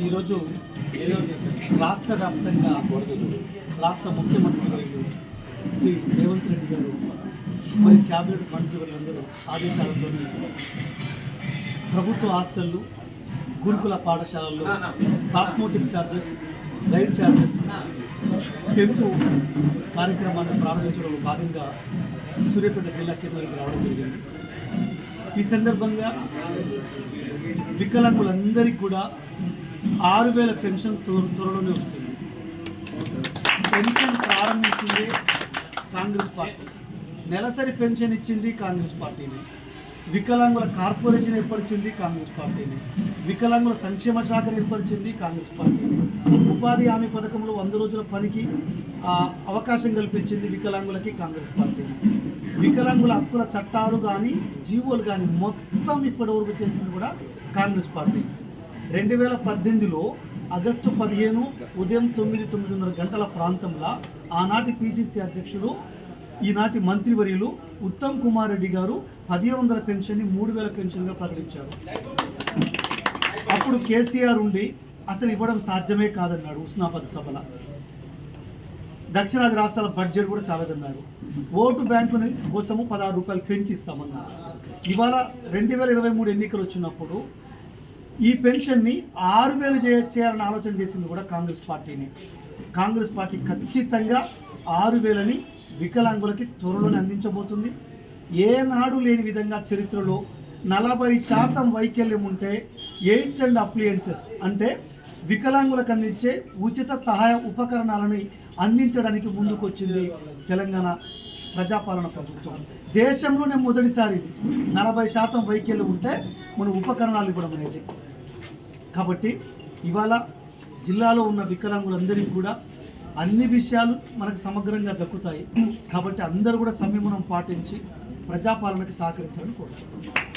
ఈరోజు రాష్ట్ర వ్యాప్తంగా రాష్ట్ర ముఖ్యమంత్రి వర్యులు శ్రీ రేవంత్ రెడ్డి గారు మరి క్యాబినెట్ మంత్రివర్యులందరూ ఆదేశాలతో ప్రభుత్వ హాస్టళ్ళు గురుకుల పాఠశాలల్లో కాస్మోటిక్ ఛార్జెస్ లైట్ ఛార్జెస్ పెంపు కార్యక్రమాన్ని ప్రారంభించడంలో భాగంగా సూర్యాపేట జిల్లా కేంద్రానికి రావడం జరిగింది. ఈ సందర్భంగా వికలాంగులందరికీ కూడా ఆరు వేల పెన్షన్ త్వరలోనే వస్తుంది. పెన్షన్ ప్రారంభించింది కాంగ్రెస్ పార్టీ. నెలసరి పెన్షన్ ఇచ్చింది కాంగ్రెస్ పార్టీని. వికలాంగుల కార్పొరేషన్ ఏర్పరిచింది కాంగ్రెస్ పార్టీని. వికలాంగుల సంక్షేమ శాఖ ఏర్పరిచింది కాంగ్రెస్ పార్టీని. ఉపాధి హామీ పథకంలో వంద రోజుల పనికి అవకాశం కల్పించింది వికలాంగులకి కాంగ్రెస్ పార్టీని. వికలాంగుల హక్కుల చట్టాలు కానీ జీవోలు కానీ మొత్తం ఇప్పటివరకు చేసింది కూడా కాంగ్రెస్ పార్టీ. రెండు వేల పద్దెనిమిదిలో ఆగస్టు పదిహేను ఉదయం తొమ్మిది తొమ్మిదిన్నర గంటల ప్రాంతంలో ఆనాటి పిసిసి అధ్యక్షుడు ఈనాటి మంత్రివర్యులు ఉత్తమ్ కుమార్ రెడ్డి గారు పదిహేను వందల పెన్షన్ని మూడు వేల పెన్షన్గా ప్రకటించారు. అప్పుడు కేసీఆర్ ఉండి అసలు ఇవ్వడం సాధ్యమే కాదన్నాడు ఉస్నాబాద్ సభల. దక్షిణాది రాష్ట్రాల బడ్జెట్ కూడా చాలదన్నారు. ఓటు బ్యాంకుని కోసము పదహారు రూపాయలు పెంచి ఇస్తామన్నారు ఇవాళ రెండు వేల ఇరవై మూడు ఎన్నికలు వచ్చినప్పుడు ఈ పెన్షన్ని ఆరు వేలు చేయాలని ఆలోచన చేసింది కూడా కాంగ్రెస్ పార్టీని. కాంగ్రెస్ పార్టీ ఖచ్చితంగా ఆరు వేలని వికలాంగులకి త్వరలోనే అందించబోతుంది. ఏనాడు లేని విధంగా చరిత్రలో నలభై శాతం వైకల్యం ఉంటే ఎయిడ్స్ అండ్ అప్లియన్సెస్ అంటే వికలాంగులకు అందించే ఉచిత సహాయ ఉపకరణాలని అందించడానికి ముందుకొచ్చింది తెలంగాణ ప్రజాపాలన ప్రభుత్వం. దేశంలోనే మొదటిసారి నలభై శాతం వైఖ్యలు ఉంటే మనం ఉపకరణాలు ఇవ్వడం అనేది. కాబట్టి ఇవాళ జిల్లాలో ఉన్న వికలాంగులందరికీ కూడా అన్ని విషయాలు మనకు సమగ్రంగా దక్కుతాయి. కాబట్టి అందరూ కూడా సంయమనం పాటించి ప్రజాపాలనకు సహకరించాలని కోరుతున్నాను